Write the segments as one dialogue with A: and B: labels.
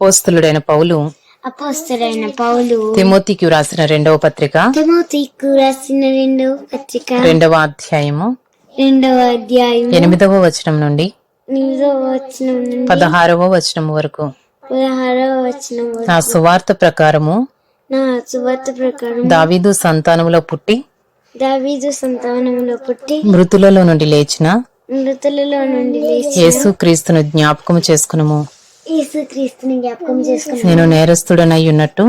A: పోస్తులుడైన పౌలు
B: అపోస్తలైన పౌలు
A: తిమోతికి రాసిన రెండవ పత్రిక.
B: తిమోతికు రాసిన రెండవ పత్రిక.
A: రెండవ అధ్యాయము.
B: రెండవ అధ్యాయం
A: ఎనిమిదవ వచనం నుండి
B: ఎనిమిదవ వచనం నుండి
A: పదహారవ వచనం వరకు.
B: పదహారవ వచనం
A: నా సువార్త ప్రకారము
B: నా సువార్త ప్రకారం
A: దావీదు సంతానములో పుట్టి
B: దావీదు సంతానంలో పుట్టి
A: మృతులలో నుండి లేచిన
B: మృతులలో నుండి లేచి
A: యేసు క్రీస్తును జ్ఞాపకము చేసుకునము. నేను నేరస్తుడనై ఉన్నట్టు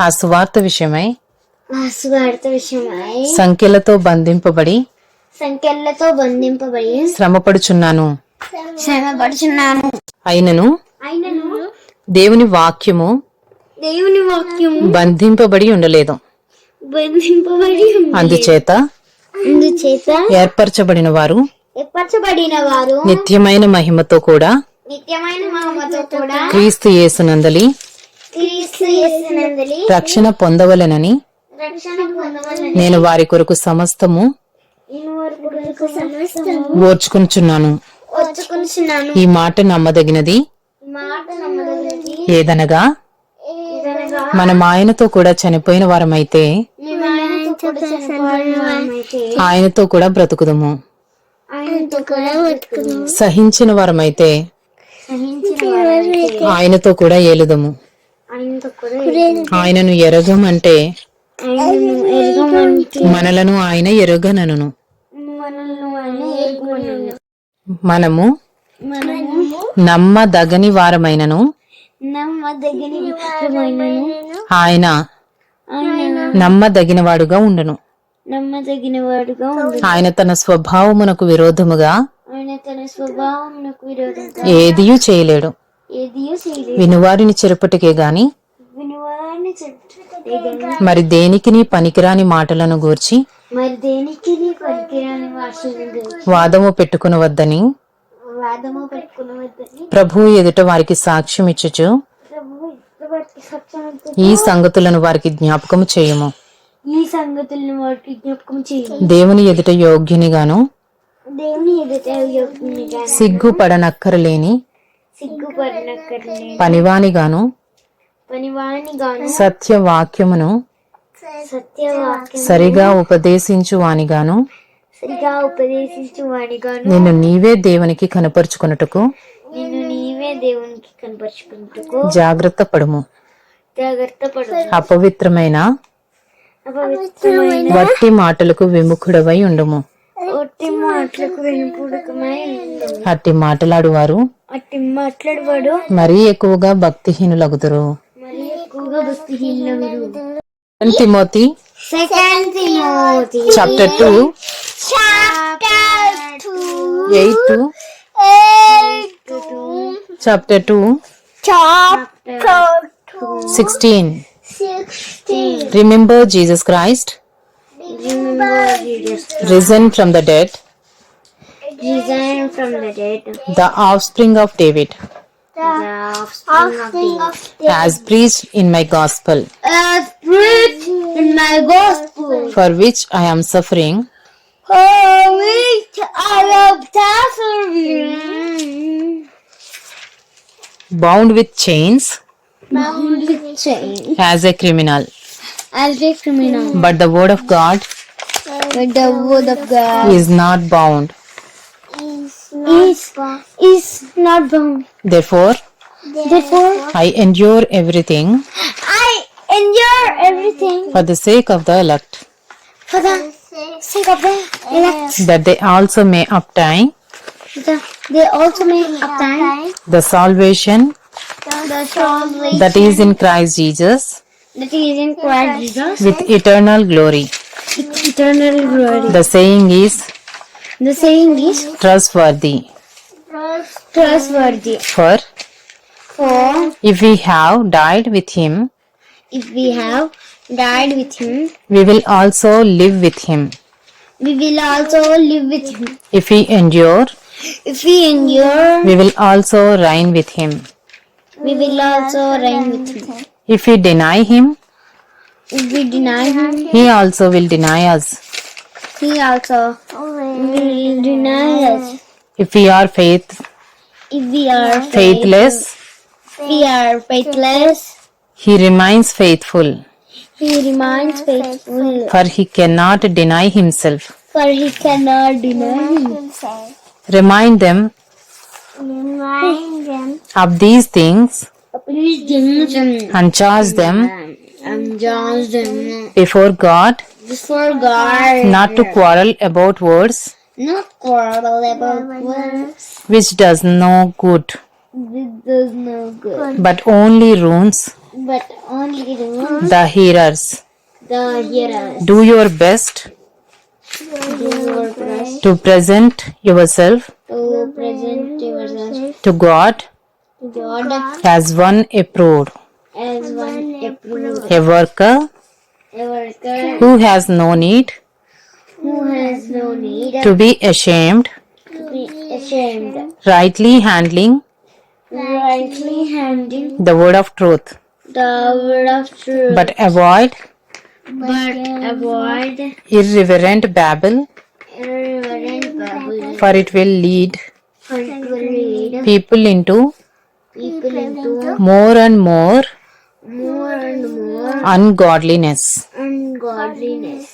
A: ఆ సువార్త విషయమై
B: ఆ సువార్త విషయమై
A: సంఖ్యలతో బంధింపబడి
B: సంఖ్యలతో బంధింపబడి
A: శ్రమపడుచున్నాను.
B: శ్రమపడుచున్నాను.
A: అయినను
B: అయినను
A: దేవుని వాక్యము
B: దేవుని వాక్యం
A: బంధింపబడి ఉండలేదు.
B: బంధింపబడి ఉంది.
A: అందుచేత
B: అందుచేత
A: ఏర్పరచబడిన వారు
B: ఏర్పరచబడిన వారు
A: నిత్యమైన మహిమతో కూడా
B: నిత్యమైన మహమ్మతో కూడా
A: క్రీస్తు యేసునందలి
B: క్రీస్తు యేసునందలి
A: రక్షణ పొందవలెనని
B: రక్షణ పొందవలని
A: నేను వారి కొరకు సమస్తము
B: నేను వారి కొరకు సమస్తము
A: ఓర్చుకుంటున్నాను ఈ మాట నమ్మదగినది
B: ఈ మాట నమ్మదగినది.
A: ఏదనగా మనం ఆయనతో కూడా చనిపోయిన వారమైతే
B: ఆయనతో కూడా
A: బ్రతుకుదము. సహించిన వారమైతే ఆయనతో కూడా ఏలుదము. ఆయనను ఎరగమంటే మనలను ఆయన ఎరగనను. మనము నమ్మదగని వారమైనను. ఆయన నమ్మదగినవాడుగా ఉండను. ఆయన తన స్వభావమునకు విరోధముగా
B: ఆయన తన స్వభావమునకు విరోధంగా
A: ఏదియూ చేయలేడు.
B: ఏదియో చేయలేదు
A: వినువారిని చెరుపుటకే గాని
B: వినువారిని
A: మరి దేనికిని పనికిరాని మాటలను గూర్చి
B: మరి దేనికి నీ పనికిరాని వాసన
A: వాదము పెట్టుకునవద్దని
B: వాదము పెట్టుకునవద్దని
A: ప్రభు ఎదుట వారికి సాక్ష్యం ఇచ్చుచు
B: ప్రభు ఇష్టపడి సత్యం
A: ఈ సంగతులను వారికి జ్ఞాపకము చేయము.
B: ఈ సంగతులను వారికి జ్ఞాపకం చేయి
A: దేవుని ఎదుట యోగ్యునిగాను
B: దేవుని ఎదుట యోగ్యునిగా
A: సిగ్గుపడనక్కరలేని
B: సిగ్గుపడినక్కర్లే
A: పనివానిగాను
B: పనివాణి గాను
A: సత్యవాక్యమును
B: సత్యవాక్యం
A: సరిగా ఉపదేశించువానిగాను
B: సరిగా ఉపదేశించు వాడిగాను
A: నిన్ను నీవే దేవునికి కనపరుచుకొనుటకు
B: నిన్ను నీవే దేవునికి
A: జాగ్రత్త పడుము
B: జాగ్రత్త పడు
A: అపవిత్రమైన వట్టి మాటలకు విముఖుడవై ఉండుము. అట్టి మాటలాడువారు మరీ ఎక్కువగా భక్తిహీనులగుదురు. Timothy chapter two. Eight. Chapter two.
B: Chapter two.
A: Sixteen.
B: 16.
A: Remember Jesus Christ,
B: Remember Jesus Christ,
A: risen from the dead,
B: risen from the dead,
A: the offspring of David,
B: the offspring of David,
A: as preached in my gospel,
B: as preached in my gospel,
A: for which I am suffering,
B: for which I am suffering,
A: bound with chains.
B: Bound with chains
A: as a criminal.
B: As a criminal,
A: but the word of god
B: but the word of God
A: is not bound.
B: is, is not bound.
A: therefore
B: Therefore,
A: i endure everything
B: I endure everything
A: for the sake of the elect.
B: for the sake of the elect.
A: that they also may obtain
B: The, they also may obtain
A: the salvation
B: the
A: that is in christ jesus
B: that is in Christ Jesus
A: with eternal glory
B: with eternal glory.
A: the saying is
B: The saying is
A: trustworthy
B: trustworthy.
A: for
B: For
A: if we have died with him
B: if we have died with him,
A: we will also live with him.
B: we will also live with him.
A: If we endure,
B: If we endure,
A: we will also reign with him.
B: We will also reign with him.
A: If we deny him,
B: If we deny him,
A: he also will deny us.
B: he also will deny us.
A: If we are faith,
B: if we are
A: faithless,
B: faith- we are faithless,
A: he remains faithful,
B: he remains faithful,
A: for he cannot deny himself.
B: for he cannot deny himself.
A: Remind them
B: Remind them.
A: Of these things and charge them
B: and judge them
A: before God
B: before God.
A: not to quarrel about words
B: Not quarrel about words.
A: which does no good,
B: This does no good.
A: but only ruins
B: But only the
A: the hearers.
B: the hearers.
A: Do your best
B: Do your best
A: to present yourself
B: to present yourself
A: to God
B: God
A: as one approved,
B: as one approved.
A: a worker
B: A worker
A: who has no need
B: who has no need
A: to be ashamed,
B: to be ashamed.
A: rightly handling
B: Rightly handling
A: the word of truth,
B: the word of truth.
A: but avoid
B: but avoid
A: irreverent babble,
B: irreverent babble.
A: for it will lead
B: For it will lead
A: people into
B: people into
A: more and more
B: more and more
A: ungodliness.
B: ungodliness.